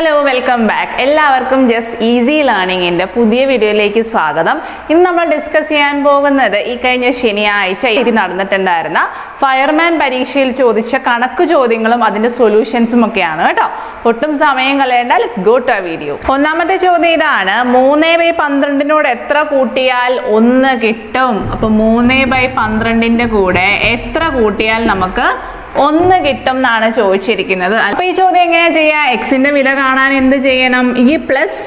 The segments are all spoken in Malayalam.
ഹലോ വെൽക്കം ബാക്ക് എല്ലാവർക്കും ജസ്റ്റ് ഈസി ലേണിംഗിന്റെ പുതിയ വീഡിയോയിലേക്ക് സ്വാഗതം. ഇന്ന് നമ്മൾ ഡിസ്കസ് ചെയ്യാൻ പോകുന്നത് ഈ കഴിഞ്ഞ ശനിയാഴ്ച ഇത് നടന്നിട്ടുണ്ടായിരുന്ന ഫയർമാൻ പരീക്ഷയിൽ ചോദിച്ച കണക്ക് ചോദ്യങ്ങളും അതിന്റെ സൊല്യൂഷൻസും ഒക്കെയാണ് കേട്ടോ. ഒട്ടും സമയം കളയേണ്ട. ലെറ്റ്സ് ഗോ ടു വീഡിയോ ഒന്നാമത്തെ ചോദ്യം ഇതാണ്. മൂന്ന് ബൈ പന്ത്രണ്ടിനോട് എത്ര കൂട്ടിയാൽ ഒന്ന് കിട്ടും? അപ്പോൾ മൂന്ന് ബൈ പന്ത്രണ്ടിന്റെ കൂടെ എത്ര കൂട്ടിയാൽ നമുക്ക് ഒന്ന് കിട്ടും എന്നാണ് ചോദിച്ചിരിക്കുന്നത്. അപ്പൊ ഈ ചോദ്യം എങ്ങനെയാ ചെയ്യുക എക്സിന്റെ വില കാണാൻ എന്ത് ചെയ്യണം? ഈ പ്ലസ്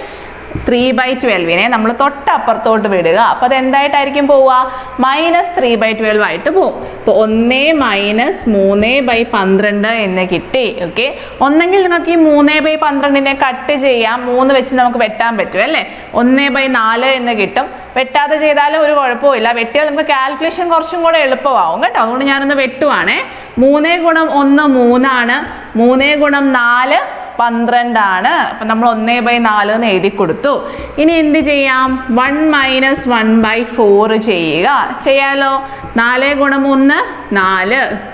ത്രീ ബൈ ട്വൽവിനെ നമ്മൾ തൊട്ടപ്പുറത്തോട്ട് വിടുക. അപ്പോൾ അത് എന്തായിട്ടായിരിക്കും പോവുക? മൈനസ് ത്രീ ബൈ ട്വൽവ് ആയിട്ട് പോവും. അപ്പോൾ ഒന്ന് മൈനസ് മൂന്ന് ബൈ പന്ത്രണ്ട് എന്ന് കിട്ടി. ഓക്കെ ഒന്നെങ്കിൽ നിങ്ങൾക്ക് ഈ മൂന്ന് ബൈ പന്ത്രണ്ടിനെ കട്ട് ചെയ്യാം. മൂന്ന് വെച്ച് നമുക്ക് വെട്ടാൻ പറ്റും അല്ലേ? ഒന്ന് ബൈ നാല് എന്ന് കിട്ടും. വെട്ടാതെ ചെയ്താലും ഒരു കുഴപ്പമില്ല വെട്ടിയാൽ നമുക്ക് കാൽക്കുലേഷൻ കുറച്ചും കൂടെ എളുപ്പമാവും കേട്ടോ. അതുകൊണ്ട് ഞാനൊന്ന് വെട്ടുവാണേ. മൂന്ന് ഗുണം ഒന്ന് മൂന്നാണ്. മൂന്ന് ഗുണം നാല് പന്ത്രണ്ടാണ്. അപ്പം നമ്മൾ ഒന്നേ ബൈ നാല് എന്ന് എഴുതി കൊടുത്തു. ഇനി എന്ത് ചെയ്യാം? One minus one by four ചെയ്യുക. ചെയ്യാലോ? നാല് ഗുണം ഒന്ന് നാല്.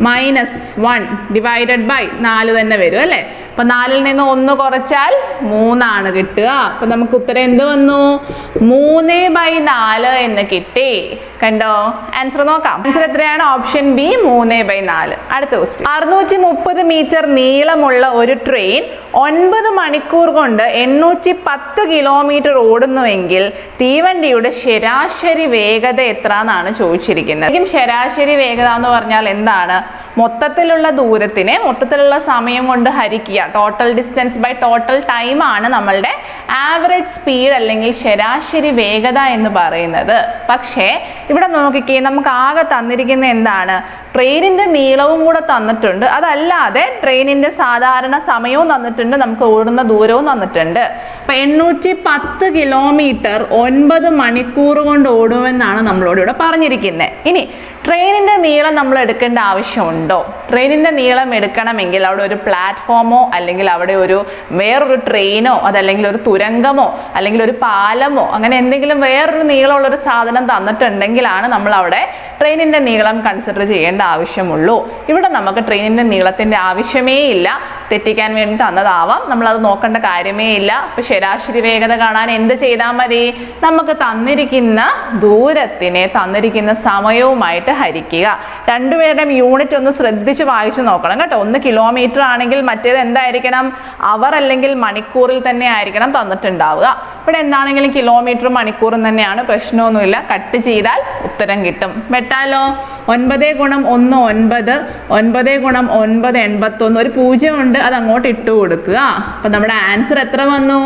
മൈനസ് വൺ ഡിവൈഡഡ് ബൈ നാല് തന്നെ വരും അല്ലേ? അപ്പൊ നാലിൽ നിന്ന് ഒന്ന് കുറച്ചാൽ മൂന്നാണ് കിട്ടുക. അപ്പൊ നമുക്ക് ഉത്തരം എന്ത് വന്നു? മൂന്ന് ബൈ നാല് എന്ന് കിട്ടി. കണ്ടോ? ആൻസർ നോക്കാം. ആൻസർ എത്രയാണ്? ഓപ്ഷൻ ബി മൂന്ന് ബൈ നാല്. അടുത്ത ക്വസ്റ്റ്യൻ അറുന്നൂറ്റി മുപ്പത് മീറ്റർ നീളമുള്ള ഒരു ട്രെയിൻ ഒൻപത് മണിക്കൂർ കൊണ്ട് എണ്ണൂറ്റി പത്ത് കിലോമീറ്റർ ഓടുന്നുവെങ്കിൽ തീവണ്ടിയുടെ ശരാശരി വേഗത എത്ര എന്നാണ് ചോദിച്ചിരിക്കുന്നത്. ശരിക്കും ശരാശരി വേഗത എന്ന് പറഞ്ഞാൽ എന്താണ്? മൊത്തത്തിലുള്ള ദൂരത്തിനെ മൊത്തത്തിലുള്ള സമയം കൊണ്ട് ഹരിക്കുക. Total distance by total time ആണ് നമ്മളുടെ ആവറേജ് സ്പീഡ് അല്ലെങ്കിൽ ശരാശരി വേഗത എന്ന് പറയുന്നത്. പക്ഷേ ഇവിടെ നോക്കിക്കേ നമുക്ക് ആകെ തന്നിരിക്കുന്ന എന്താണ്? ട്രെയിനിന്റെ നീളവും കൂടെ തന്നിട്ടുണ്ട്. അതല്ലാതെ ട്രെയിനിന്റെ സാധാരണ സമയവും തന്നിട്ടുണ്ട്. നമുക്ക് ഓടുന്ന ദൂരവും തന്നിട്ടുണ്ട്. അപ്പം എണ്ണൂറ്റി പത്ത് കിലോമീറ്റർ ഒൻപത് മണിക്കൂർ കൊണ്ട് ഓടുമെന്നാണ് നമ്മളോട് ഇവിടെ പറഞ്ഞിരിക്കുന്നത്. ഇനി ട്രെയിനിന്റെ നീളം നമ്മൾ എടുക്കേണ്ട ആവശ്യമുണ്ടോ? ട്രെയിനിന്റെ നീളം എടുക്കണമെങ്കിൽ അവിടെ ഒരു പ്ലാറ്റ്ഫോമോ അല്ലെങ്കിൽ അവിടെ ഒരു വേറൊരു ട്രെയിനോ അതല്ലെങ്കിൽ ഒരു തുരങ്കമോ അല്ലെങ്കിൽ ഒരു പാലമോ അങ്ങനെ എന്തെങ്കിലും വേറൊരു നീളമുള്ള ഒരു സാധനം തന്നിട്ടുണ്ടെങ്കിലാണ് നമ്മൾ അവിടെ ട്രെയിനിന്റെ നീളം കൺസിഡർ ചെയ്യേണ്ട ആവശ്യമുള്ളൂ. ഇവിടെ നമുക്ക് ട്രെയിനിന്റെ നീളത്തിന്റെ ആവശ്യമേ ഇല്ല. തെറ്റിക്കാൻ വേണ്ടി തന്നതാവാം. നമ്മൾ അത് നോക്കേണ്ട കാര്യമേ ഇല്ല. അപ്പൊ ശരാശരി വേഗത കാണാൻ എന്ത് ചെയ്താൽ മതി? നമുക്ക് തന്നിരിക്കുന്ന ദൂരത്തിനെ തന്നിരിക്കുന്ന സമയവുമായിട്ട് ഹരിക്കുക. രണ്ടുപേരുടെയും യൂണിറ്റ് ഒന്ന് ശ്രദ്ധിച്ച് വായിച്ചു നോക്കണം കേട്ടോ. ഒന്ന് കിലോമീറ്റർ ആണെങ്കിൽ മറ്റേത് എന്തായിരിക്കണം? അവർ അല്ലെങ്കിൽ മണിക്കൂറിൽ തന്നെ ആയിരിക്കണം തന്നിട്ടുണ്ടാവുക. ഇവിടെ എന്താണെങ്കിലും കിലോമീറ്ററും മണിക്കൂറും തന്നെയാണ്. പ്രശ്നമൊന്നുമില്ല. കട്ട് ചെയ്താൽ ഉത്തരം കിട്ടും. വെട്ടാലോ? ഒൻപത് ഗുണം ഒന്ന് ഒൻപത്. ഒൻപത് ഗുണം ഒൻപത് എൺപത്തൊന്ന്. ഒരു പൂജ്യം അത് അങ്ങോട്ട് ഇട്ട് കൊടുക്കുക. അപ്പൊ നമ്മുടെ ആൻസർ എത്ര വന്നു?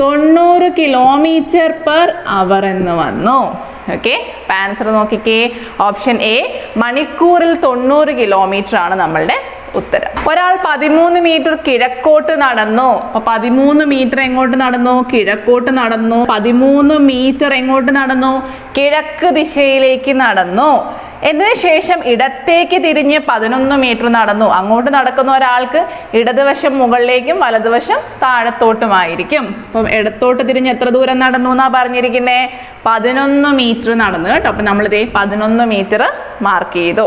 തൊണ്ണൂറ് കിലോമീറ്റർ പെർ അവർ എന്ന് വന്നു. ഓക്കെ ആൻസർ നോക്കിക്കേ. ഓപ്ഷൻ എ മണിക്കൂറിൽ തൊണ്ണൂറ് കിലോമീറ്റർ ആണ് നമ്മളുടെ ഉത്തരം. ഒരാൾ പതിമൂന്ന് മീറ്റർ കിഴക്കോട്ട് നടന്നു. അപ്പൊ പതിമൂന്ന് മീറ്റർ എങ്ങോട്ട് നടന്നു? കിഴക്കോട്ട് നടന്നു. പതിമൂന്ന് മീറ്റർ എങ്ങോട്ട് നടന്നു? കിഴക്ക് ദിശയിലേക്ക് നടന്നു. ഇതിനു ശേഷം ഇടത്തേക്ക് തിരിഞ്ഞ് പതിനൊന്ന് മീറ്റർ നടന്നു. അങ്ങോട്ട് നടക്കുന്ന ഒരാൾക്ക് ഇടതുവശം മുകളിലേക്കും വലതുവശം താഴത്തോട്ടുമായിരിക്കും. അപ്പം ഇടത്തോട്ട് തിരിഞ്ഞ് എത്ര ദൂരം നടന്നു എന്നാ പറഞ്ഞിരിക്കുന്നേ? പതിനൊന്ന് മീറ്റർ നടന്നു കേട്ടോ. അപ്പം നമ്മളിതേ പതിനൊന്ന് മീറ്റർ മാർക്ക് ചെയ്തു.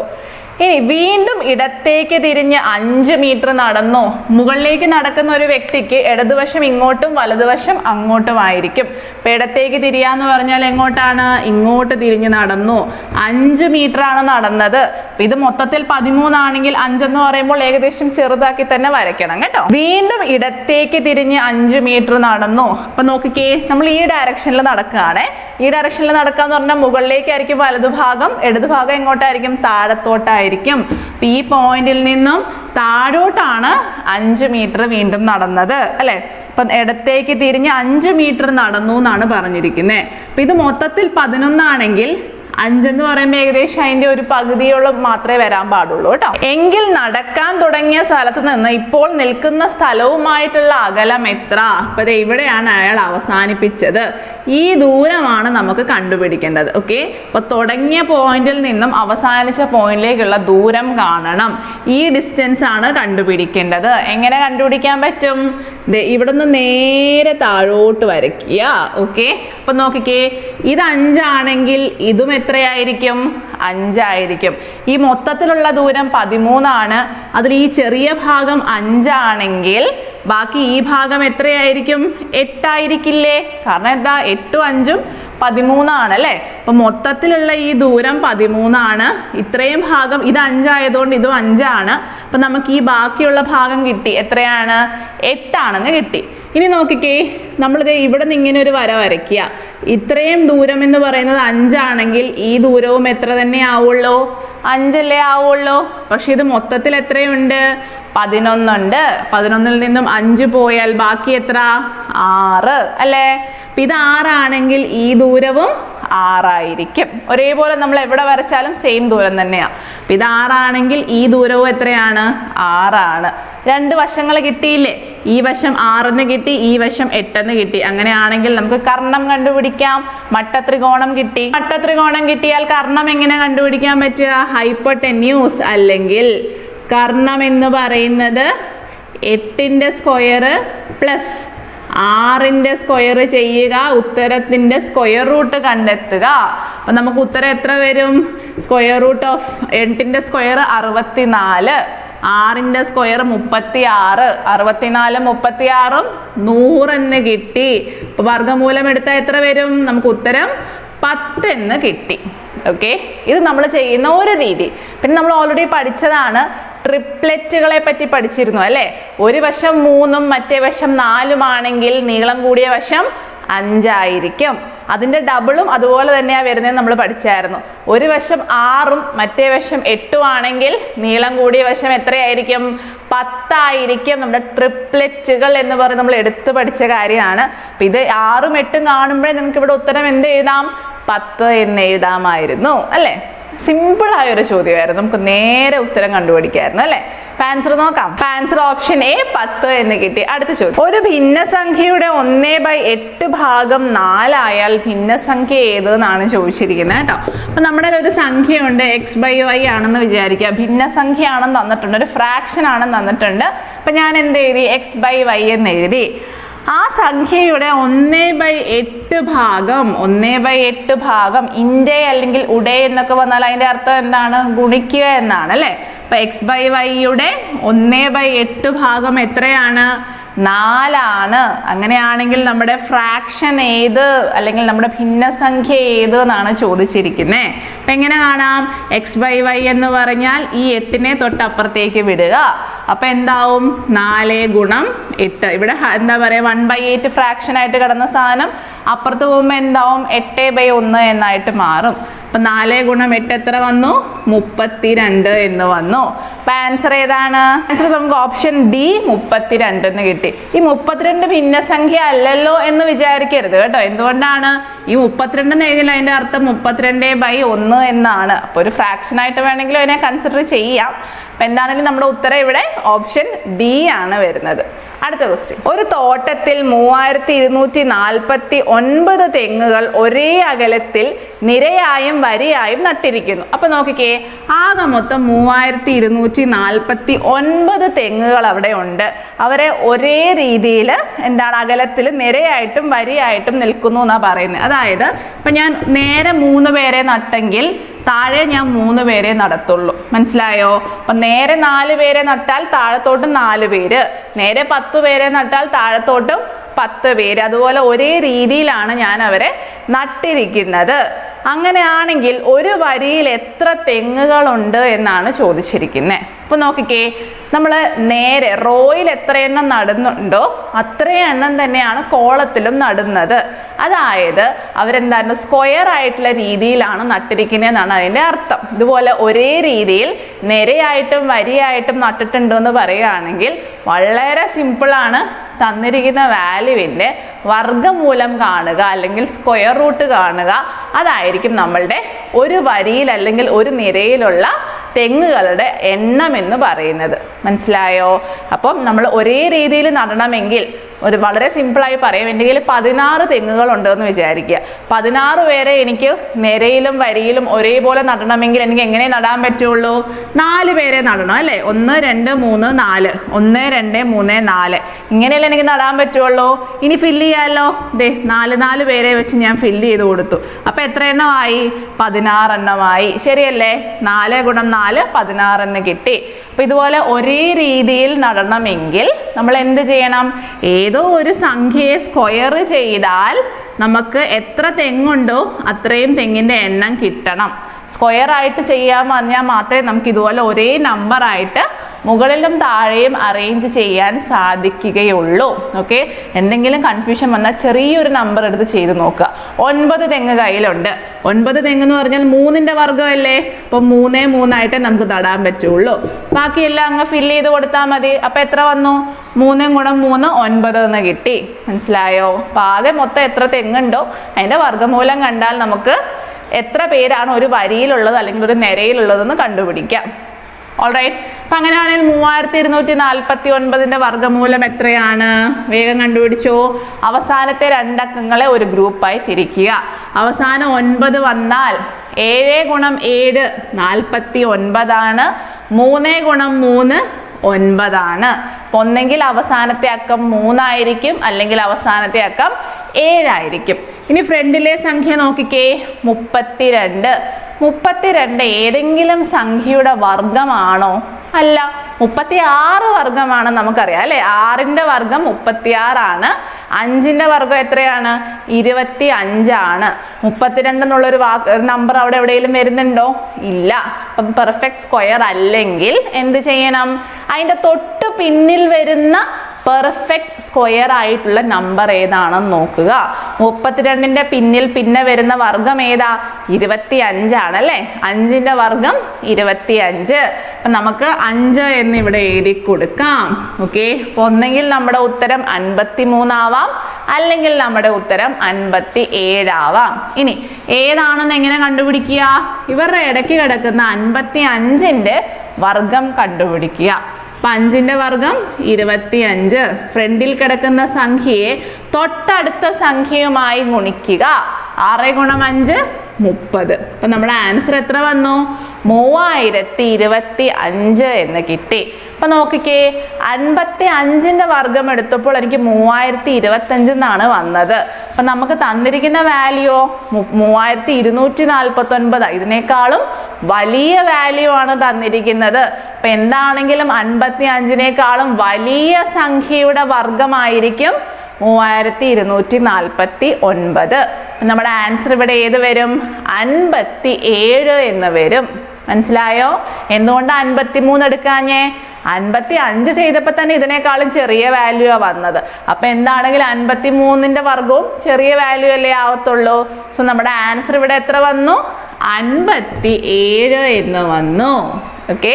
ഇനി വീണ്ടും ഇടത്തേക്ക് തിരിഞ്ഞ് അഞ്ച് മീറ്റർ നടന്നോ. മുകളിലേക്ക് നടക്കുന്ന ഒരു വ്യക്തിക്ക് ഇടതുവശം ഇങ്ങോട്ടും വലതുവശം അങ്ങോട്ടുമായിരിക്കും ഇപ്പൊ ഇടത്തേക്ക് തിരിയാന്ന് പറഞ്ഞാൽ എങ്ങോട്ടാണ്? ഇങ്ങോട്ട് തിരിഞ്ഞ് നടന്നു. അഞ്ച് മീറ്റർ ആണ് നടന്നത്. ഇത് മൊത്തത്തിൽ പതിമൂന്നാണെങ്കിൽ അഞ്ചെന്ന് പറയുമ്പോൾ ഏകദേശം ചെറുതാക്കി തന്നെ വരയ്ക്കണം കേട്ടോ. വീണ്ടും ഇടത്തേക്ക് തിരിഞ്ഞ് അഞ്ച് മീറ്റർ നടന്നു. അപ്പൊ നോക്കിക്കേ നമ്മൾ ഈ ഡയറക്ഷനിൽ നടക്കുകയാണ്. ഈ ഡയറക്ഷനിൽ നടക്കാന്ന് പറഞ്ഞാൽ മുകളിലേക്കായിരിക്കും വലതുഭാഗം ഇടതുഭാഗം എങ്ങോട്ടായിരിക്കും? താഴത്തോട്ടായിരിക്കും. അപ്പൊ ഈ പോയിന്റിൽ നിന്നും താഴോട്ടാണ് അഞ്ച് മീറ്റർ വീണ്ടും നടന്നത് അല്ലെ? അപ്പൊ ഇടത്തേക്ക് തിരിഞ്ഞ് അഞ്ച് മീറ്റർ നടന്നു എന്നാണ് പറഞ്ഞിരിക്കുന്നത് അപ്പൊ ഇത് മൊത്തത്തിൽ പതിനൊന്നാണെങ്കിൽ അഞ്ചെന്ന് പറയുമ്പോൾ ഏകദേശം അതിന്റെ ഒരു പകുതിയോളം മാത്രമേ വരാൻ പാടുള്ളൂ കേട്ടോ. എങ്കിൽ നടക്കാൻ തുടങ്ങിയ സ്ഥലത്ത് നിന്ന് ഇപ്പോൾ നിൽക്കുന്ന സ്ഥലവുമായിട്ടുള്ള അകലം എത്ര? അപ്പൊ ഇവിടെയാണ് അയാൾ അവസാനിപ്പിച്ചത്. ഈ ദൂരമാണ് നമുക്ക് കണ്ടുപിടിക്കേണ്ടത് ഓക്കെ അപ്പൊ തുടങ്ങിയ പോയിന്റിൽ നിന്നും അവസാനിച്ച പോയിന്റിലേക്കുള്ള ദൂരം കാണണം. ഈ ഡിസ്റ്റൻസ് ആണ് കണ്ടുപിടിക്കേണ്ടത്. എങ്ങനെ കണ്ടുപിടിക്കാൻ പറ്റും? ദേ ഇവിടുന്ന് നേരെ താഴോട്ട് വരയ്ക്കുക ഓക്കെ അപ്പൊ നോക്കിക്കേ ഇത് അഞ്ചാണെങ്കിൽ ഇതും എത്രയായിരിക്കും? അഞ്ചായിരിക്കും. ഈ മൊത്തത്തിലുള്ള ദൂരം പതിമൂന്നാണ്. അതിൽ ഈ ചെറിയ ഭാഗം അഞ്ചാണെങ്കിൽ ബാക്കി ഈ ഭാഗം എത്രയായിരിക്കും? എട്ടായിരിക്കില്ലേ? കാരണം എന്താ? എട്ടും അഞ്ചും പതിമൂന്നാണ് അല്ലേ? അപ്പൊ മൊത്തത്തിലുള്ള ഈ ദൂരം പതിമൂന്നാണ്. ഇത്രയും ഭാഗം ഇത് അഞ്ചായതുകൊണ്ട് ഇതും അഞ്ചാണ്. അപ്പൊ നമുക്ക് ഈ ബാക്കിയുള്ള ഭാഗം കിട്ടി. എത്രയാണ്? എട്ടാണെന്ന് കിട്ടി. ഇനി നോക്കിക്കേ. നമ്മളിത് ഇവിടെ നിന്ന് ഇങ്ങനെ ഒരു വര വരയ്ക്കുക. ഇത്രയും ദൂരം എന്ന് പറയുന്നത് അഞ്ചാണെങ്കിൽ ഈ ദൂരവും എത്ര തന്നെ ആവുള്ളൂ. അഞ്ചല്ലേ ആവുള്ളൂ. പക്ഷെ ഇത് മൊത്തത്തിൽ എത്രയുണ്ട്? പതിനൊന്നുണ്ട്. പതിനൊന്നിൽ നിന്നും അഞ്ച് പോയാൽ ബാക്കി എത്ര? ആറ്. അല്ലേ? അപ്പം ഇത് ആറാണെങ്കിൽ ഈ ദൂരവും ആറായിരിക്കും. ഒരേപോലെ നമ്മൾ എവിടെ വരച്ചാലും സെയിം ദൂരം തന്നെയാണ് അപ്പൊ ഇത് ആറാണെങ്കിൽ ഈ ദൂരവും എത്രയാണ്? ആറാണ്. രണ്ട് വശങ്ങൾ കിട്ടിയില്ലേ? ഈ വശം ആറിന് കിട്ടി ഈ വശം എട്ടെന്ന് കിട്ടി. അങ്ങനെയാണെങ്കിൽ നമുക്ക് കർണം കണ്ടുപിടിക്കാം. മട്ടത്രികോണം കിട്ടി. മട്ടത്രികോണം കിട്ടിയാൽ കർണം എങ്ങനെ കണ്ടുപിടിക്കാൻ പറ്റുക? ഹൈപ്പോടെന്യൂസ് അല്ലെങ്കിൽ കർണം എന്ന് പറയുന്നത് എട്ടിന്റെ സ്ക്വയർ പ്ലസ് ആറിന്റെ സ്ക്വയർ ചെയ്യുക ഉത്തരത്തിന്റെ സ്ക്വയർ റൂട്ട് കണ്ടെത്തുക. അപ്പം നമുക്ക് ഉത്തരം എത്ര വരും? സ്ക്വയർ റൂട്ട് ഓഫ് എട്ടിന്റെ സ്ക്വയർ അറുപത്തിനാല്. ആറിന്റെ സ്ക്വയർ മുപ്പത്തി ആറ് അറുപത്തിനാലും മുപ്പത്തി ആറും നൂറെന്ന് കിട്ടി. അപ്പൊ വർഗമൂലം എടുത്താൽ എത്ര വരും? നമുക്ക് ഉത്തരം പത്ത് എന്ന് കിട്ടി. ഓക്കെ ഇത് നമ്മൾ ചെയ്യുന്ന ഒരു രീതി. പിന്നെ നമ്മൾ ഓൾറെഡി പഠിച്ചതാണ് ട്രിപ്ലെറ്റുകളെ പറ്റി പഠിച്ചിരുന്നു അല്ലേ? ഒരു വശം മൂന്നും മറ്റേ വശം നാലുമാണെങ്കിൽ നീളം കൂടിയ വശം അഞ്ചായിരിക്കും. അതിന്റെ ഡബിളും അതുപോലെ തന്നെയാണ് വരുന്നത് നമ്മൾ പഠിച്ചായിരുന്നു. ഒരു വശം ആറും മറ്റേ വശം എട്ടും ആണെങ്കിൽ നീളം കൂടിയ വശം എത്രയായിരിക്കും? പത്തായിരിക്കും. നമ്മുടെ ട്രിപ്ലെറ്റുകൾ എന്ന് പറഞ്ഞ് നമ്മൾ എടുത്തു പഠിച്ച കാര്യമാണ്. അപ്പം ഇത് ആറും എട്ടും കാണുമ്പോഴേ നിങ്ങൾക്ക് ഇവിടെ ഉത്തരം എന്ത് എഴുതാം? പത്ത് എന്ന് എഴുതാമായിരുന്നു അല്ലേ? സിമ്പിൾ ആയ ഒരു ചോദ്യമായിരുന്നു. നമുക്ക് നേരെ ഉത്തരം കണ്ടുപിടിക്കായിരുന്നു അല്ലേ? ആൻസർ നോക്കാം. ആൻസർ ഓപ്ഷൻ എ പത്ത് എന്ന് കിട്ടി. അടുത്ത ചോദ്യം. ഒരു ഭിന്നസംഖ്യയുടെ ഒന്നേ ബൈ എട്ട് ഭാഗം നാലായാൽ ഭിന്നസംഖ്യ ഏത് എന്നാണ് ചോദിച്ചിരിക്കുന്നത് കേട്ടോ. അപ്പൊ നമ്മുടെ ഒരു സംഖ്യയുണ്ട് എക്സ് ബൈ വൈ ആണെന്ന് വിചാരിക്കുക. ഭിന്നസംഖ്യ ആണെന്ന് തന്നിട്ടുണ്ട് ഒരു ഫ്രാക്ഷൻ ആണെന്ന് തന്നിട്ടുണ്ട്. അപ്പൊ ഞാൻ എന്ത് എഴുതി? എക്സ് ബൈ വൈ എന്ന് എഴുതി. ആ സംഖ്യയുടെ ഒന്നേ ബൈ എട്ട് ഭാഗം ഒന്നേ ബൈ എട്ട് ഭാഗം ഇൻഡേ അല്ലെങ്കിൽ ഉടേ എന്നൊക്കെ വന്നാൽ അതിന്റെ അർത്ഥം എന്താണ്? ഗുണിക്കുക എന്നാണ് അല്ലെ? അപ്പൊ എക്സ് ബൈ വൈയുടെ ഒന്നേ ബൈ എട്ട് ഭാഗം എത്രയാണ്? നാലാണ്. അങ്ങനെയാണെങ്കിൽ നമ്മുടെ ഫ്രാക്ഷൻ ഏത്? അല്ലെങ്കിൽ നമ്മുടെ ഭിന്നസംഖ്യ ഏത് എന്നാണ് ചോദിച്ചിരിക്കുന്നത് അപ്പൊ എങ്ങനെ കാണാം? എക്സ് ബൈ വൈ എന്ന് പറഞ്ഞാൽ ഈ എട്ടിനെ തൊട്ടപ്പുറത്തേക്ക് വിടുക. അപ്പൊ എന്താവും? നാല് ഗുണം എട്ട്. ഇവിടെ എന്താ പറയാ? വൺ ബൈ എയ്റ്റ് ഫ്രാക്ഷൻ ആയിട്ട് കിടന്ന സാധനം. അപ്പുറത്ത് പോകുമ്പോൾ എന്താവും? എട്ട് ബൈ ഒന്ന് എന്നായിട്ട് മാറും. അപ്പൊ നാല് ഗുണം എട്ട് എത്ര വന്നു? മുപ്പത്തിരണ്ട് എന്ന് വന്നു. അപ്പൊ ആൻസർ ഏതാണ്? ആൻസർ നമുക്ക് ഓപ്ഷൻ ഡി മുപ്പത്തിരണ്ട് എന്ന് കിട്ടി. ഈ മുപ്പത്തിരണ്ട് ഭിന്നസംഖ്യ അല്ലല്ലോ എന്ന് വിചാരിക്കരുത് കേട്ടോ. എന്തുകൊണ്ടാണ്? ഈ മുപ്പത്തിരണ്ട് എന്ന് അതിന്റെ അർത്ഥം മുപ്പത്തിരണ്ട് ബൈ ഒന്ന് എന്നാണ്. അപ്പോൾ ഒരു ഫ്രാക്ഷൻ ആയിട്ട് വേണമെങ്കിലും അതിനെ കൺസിഡർ ചെയ്യാം. അപ്പൊ എന്താണെങ്കിലും നമ്മുടെ ഉത്തരം ഇവിടെ ഓപ്ഷൻ ഡി ആണ് വരുന്നത്. അടുത്ത ക്വസ്റ്റ്യൻ ഒരു തോട്ടത്തിൽ മൂവായിരത്തി ഇരുന്നൂറ്റി നാൽപ്പത്തി ഒൻപത് തെങ്ങുകൾ ഒരേ അകലത്തിൽ നിരയായും വരിയായും നട്ടിരിക്കുന്നു. അപ്പൊ നോക്കിക്കേ ആകെ മൊത്തം മൂവായിരത്തി ഇരുന്നൂറ്റി നാൽപ്പത്തി ഒൻപത് തെങ്ങുകൾ അവിടെ ഉണ്ട്. അവരെ ഒരേ രീതിയിൽ എന്താണ് അകലത്തിൽ നിരയായിട്ടും വരിയായിട്ടും നിൽക്കുന്നു എന്നാണ് പറയുന്നത്. അതായത് ഇപ്പൊ ഞാൻ നേരെ മൂന്ന് പേരെ നട്ടെങ്കിൽ താഴെ ഞാൻ മൂന്ന് പേരെ നടത്തുള്ളൂ. മനസ്സിലായോ? അപ്പൊ നേരെ നാല് പേരെ നട്ടാൽ താഴത്തോട്ടും നാല് പേര്. നേരെ പത്ത് പേരെ നട്ടാൽ താഴത്തോട്ടും പത്ത് പേര്. അതുപോലെ ഒരേ രീതിയിലാണ് ഞാൻ അവരെ നട്ടിരിക്കുന്നത്. അങ്ങനെയാണെങ്കിൽ ഒരു വരിയിൽ എത്ര തെങ്ങുകളുണ്ട് എന്നാണ് ചോദിച്ചിരിക്കുന്നത് അപ്പൊ നോക്കിക്കേ നമ്മൾ നേരെ റോയിൽ എത്ര എണ്ണം നടുന്നുണ്ടോ അത്ര എണ്ണം തന്നെയാണ് കോളത്തിലും നടുന്നത്. അതായത് അവരെന്താണ് സ്ക്വയർ ആയിട്ടുള്ള രീതിയിലാണ് നട്ടിരിക്കുന്നതെന്നാണ് അതിന്റെ അർത്ഥം. ഇതുപോലെ ഒരേ രീതിയിൽ നിരയായിട്ടും വരിയായിട്ടും നട്ടിട്ടുണ്ടെന്ന് പറയുകയാണെങ്കിൽ വളരെ സിമ്പിളാണ് തന്നിരിക്കുന്ന വാല്യുവിന്റെ വർഗമൂലം കാണുക അല്ലെങ്കിൽ സ്ക്വയർ റൂട്ട് കാണുക. അതായിരിക്കും നമ്മളുടെ ഒരു വരിയിൽ അല്ലെങ്കിൽ ഒരു നിരയിലുള്ള തെങ്ങുകളുടെ എണ്ണം എന്ന് പറയുന്നത്. മനസ്സിലായോ? അപ്പം നമ്മൾ ഒരേ രീതിയിൽ നടണമെങ്കിൽ ഒരു വളരെ സിമ്പിളായി പറയാം. എന്റെ കയ്യിൽ പതിനാറ് തെങ്ങുകൾ ഉണ്ടെന്ന് വിചാരിക്കുക. പതിനാറ് പേരെ എനിക്ക് നിരയിലും വരിയിലും ഒരേപോലെ നടണമെങ്കിൽ എനിക്ക് എങ്ങനെ നടാൻ പറ്റുള്ളൂ? നാല് പേരെ നടണം അല്ലേ? ഒന്ന് രണ്ട് മൂന്ന് നാല്. ഒന്ന് രണ്ട് മൂന്ന് നാല്. ഇങ്ങനെയല്ലേ എനിക്ക് നടാൻ പറ്റുള്ളൂ? ഇനി ഫില്ല് ചെയ്യാമല്ലോ ദേ നാല് നാല് പേരെ വെച്ച് ഞാൻ ഫില്ല് ചെയ്ത് കൊടുത്തു. അപ്പൊ എത്ര എണ്ണമായി? പതിനാറ് എണ്ണമായി. ശരിയല്ലേ? നാല് ഗുണം നാല് പതിനാറ് എന്ന് കിട്ടി. അപ്പൊ ഇതുപോലെ ഒരേ രീതിയിൽ നടണമെങ്കിൽ നമ്മൾ എന്ത് ചെയ്യണം? ഏതോ ഒരു സംഖ്യയെ സ്ക്വയർ ചെയ്താൽ നമുക്ക് എത്ര തെങ്ങുണ്ടോ അത്രയും തെങ്ങിന്റെ എണ്ണം കിട്ടണം. സ്ക്വയർ ആയിട്ട് ചെയ്യാൻ പറഞ്ഞാൽ മാത്രമേ നമുക്ക് ഇതുപോലെ ഒരേ നമ്പർ ആയിട്ട് മുകളിലും താഴെയും അറേഞ്ച് ചെയ്യാൻ സാധിക്കുകയുള്ളൂ. ഓക്കെ എന്തെങ്കിലും കൺഫ്യൂഷൻ വന്നാൽ ചെറിയൊരു നമ്പർ എടുത്ത് ചെയ്ത് നോക്കുക. ഒൻപത് തെങ്ങ് കയ്യിലുണ്ട്. ഒൻപത് തെങ്ങ് എന്ന് പറഞ്ഞാൽ മൂന്നിന്റെ വർഗമല്ലേ? അപ്പം മൂന്നേ മൂന്നായിട്ടേ നമുക്ക് തടാൻ പറ്റുള്ളൂ. ബാക്കിയെല്ലാം അങ്ങ് ഫില്ല് ചെയ്ത് കൊടുത്താൽ മതി. അപ്പം എത്ര വന്നു? മൂന്നും ഗുണം മൂന്ന് ഒൻപത് എന്ന് കിട്ടി. മനസ്സിലായോ? അപ്പം ആകെ മൊത്തം എത്ര തെങ്ങുണ്ടോ? അതിന്റെ വർഗമൂലം കണ്ടാൽ നമുക്ക് എത്ര പേരാണ് ഒരു വരിയിലുള്ളത് അല്ലെങ്കിൽ ഒരു നിരയിലുള്ളതെന്ന് കണ്ടുപിടിക്കാം. ഓൾറൈറ്റ് അപ്പം അങ്ങനെയാണെങ്കിൽ മൂവായിരത്തി ഇരുന്നൂറ്റി നാൽപ്പത്തി ഒൻപതിന്റെ വർഗമൂലം എത്രയാണ്? വേഗം കണ്ടുപിടിച്ചു. അവസാനത്തെ രണ്ടക്കങ്ങളെ ഒരു ഗ്രൂപ്പായി തിരിക്കുക. അവസാനം ഒൻപത് വന്നാൽ ഏഴ് ഗുണം ഏഴ് നാൽപ്പത്തി ഒൻപതാണ് മൂന്ന് ഗുണം മൂന്ന് ഒൻപതാണ്. ഒന്നെങ്കിൽ അവസാനത്തെ അക്കം മൂന്നായിരിക്കും അല്ലെങ്കിൽ അവസാനത്തെ അക്കം ഏഴായിരിക്കും. ഇനി ഫ്രണ്ടിലെ സംഖ്യ നോക്കിക്കേ. മുപ്പത്തിരണ്ട്. മുപ്പത്തിരണ്ട് ഏതെങ്കിലും സംഖ്യയുടെ വർഗമാണോ? അല്ല മുപ്പത്തി ആറ് വർഗമാണ് നമുക്കറിയാം. അല്ലെ? ആറിന്റെ വർഗം മുപ്പത്തിയാറാണ്. അഞ്ചിന്റെ വർഗം എത്രയാണ്? ഇരുപത്തി അഞ്ചാണ് മുപ്പത്തിരണ്ട് എന്നുള്ളൊരു വാക്ക് നമ്പർ അവിടെ എവിടെയെങ്കിലും വരുന്നുണ്ടോ? ഇല്ല. അപ്പം പെർഫെക്റ്റ് സ്ക്വയർ അല്ലെങ്കിൽ എന്ത് ചെയ്യണം? അതിന്റെ തൊട്ട് പിന്നിൽ വരുന്ന പെർഫെക്റ്റ് സ്ക്വയർ ആയിട്ടുള്ള നമ്പർ ഏതാണെന്ന് നോക്കുക. മുപ്പത്തിരണ്ടിന്റെ പിന്നിൽ പിന്നെ വരുന്ന വർഗം ഏതാ? ഇരുപത്തി അഞ്ചാണ് അല്ലേ അഞ്ചിന്റെ വർഗം ഇരുപത്തി അഞ്ച് അപ്പൊ നമുക്ക് അഞ്ച് എന്ന് ഇവിടെ എഴുതി കൊടുക്കാം. ഓക്കെ? അപ്പോൾ ഒന്നെങ്കിൽ നമ്മുടെ ഉത്തരം അൻപത്തി മൂന്നാവാം അല്ലെങ്കിൽ നമ്മുടെ ഉത്തരം അൻപത്തി ഏഴാവാം ഇനി ഏതാണെന്ന് എങ്ങനെ കണ്ടുപിടിക്കുക? ഇവരുടെ ഇടയ്ക്ക് കിടക്കുന്ന അൻപത്തി അഞ്ചിന്റെ വർഗം കണ്ടുപിടിക്കുക. അപ്പൊ അഞ്ചിന്റെ വർഗം ഇരുപത്തി അഞ്ച് ഫ്രണ്ടിൽ കിടക്കുന്ന സംഖ്യയെ തൊട്ടടുത്ത സംഖ്യയുമായി ഗുണിക്കുക. ആറ് ഗുണം അഞ്ച് മുപ്പത്. അപ്പൊ നമ്മുടെ ആൻസർ എത്ര വന്നു? മൂവായിരത്തി ഇരുപത്തി അഞ്ച് എന്ന് കിട്ടി. അപ്പൊ നോക്കിക്കേ അൻപത്തി അഞ്ചിന്റെ വർഗം എടുത്തപ്പോൾ എനിക്ക് മൂവായിരത്തി ഇരുപത്തി അഞ്ച് എന്നാണ് വന്നത്. അപ്പൊ നമുക്ക് തന്നിരിക്കുന്ന വാല്യൂ മൂവായിരത്തി ഇരുന്നൂറ്റി നാൽപ്പത്തൊൻപത് ഇതിനേക്കാളും വലിയ വാല്യൂ ആണ് തന്നിരിക്കുന്നത്. അപ്പൊ എന്താണെങ്കിലും അൻപത്തി അഞ്ചിനേക്കാളും വലിയ സംഖ്യയുടെ വർഗമായിരിക്കും മൂവായിരത്തി ഇരുന്നൂറ്റി നാൽപ്പത്തി ഒൻപത് നമ്മുടെ ആൻസർ ഇവിടെ ഏത് വരും? അൻപത്തി ഏഴ് എന്ന് വരും. മനസ്സിലായോ? എന്തുകൊണ്ട് അൻപത്തി മൂന്ന് എടുക്കാഞ്ഞേ? അൻപത്തി അഞ്ച് ചെയ്തപ്പോൾ തന്നെ ഇതിനേക്കാളും ചെറിയ വാല്യൂ ആണ് വന്നത്. അപ്പൊ എന്താണെങ്കിലും അൻപത്തി മൂന്നിന്റെ വർഗവും ചെറിയ വാല്യൂ അല്ലേ ആവത്തുള്ളൂ? സോ നമ്മുടെ ആൻസർ ഇവിടെ എത്ര വന്നു? അൻപത്തി ഏഴ് എന്ന് വന്നു. ഓക്കെ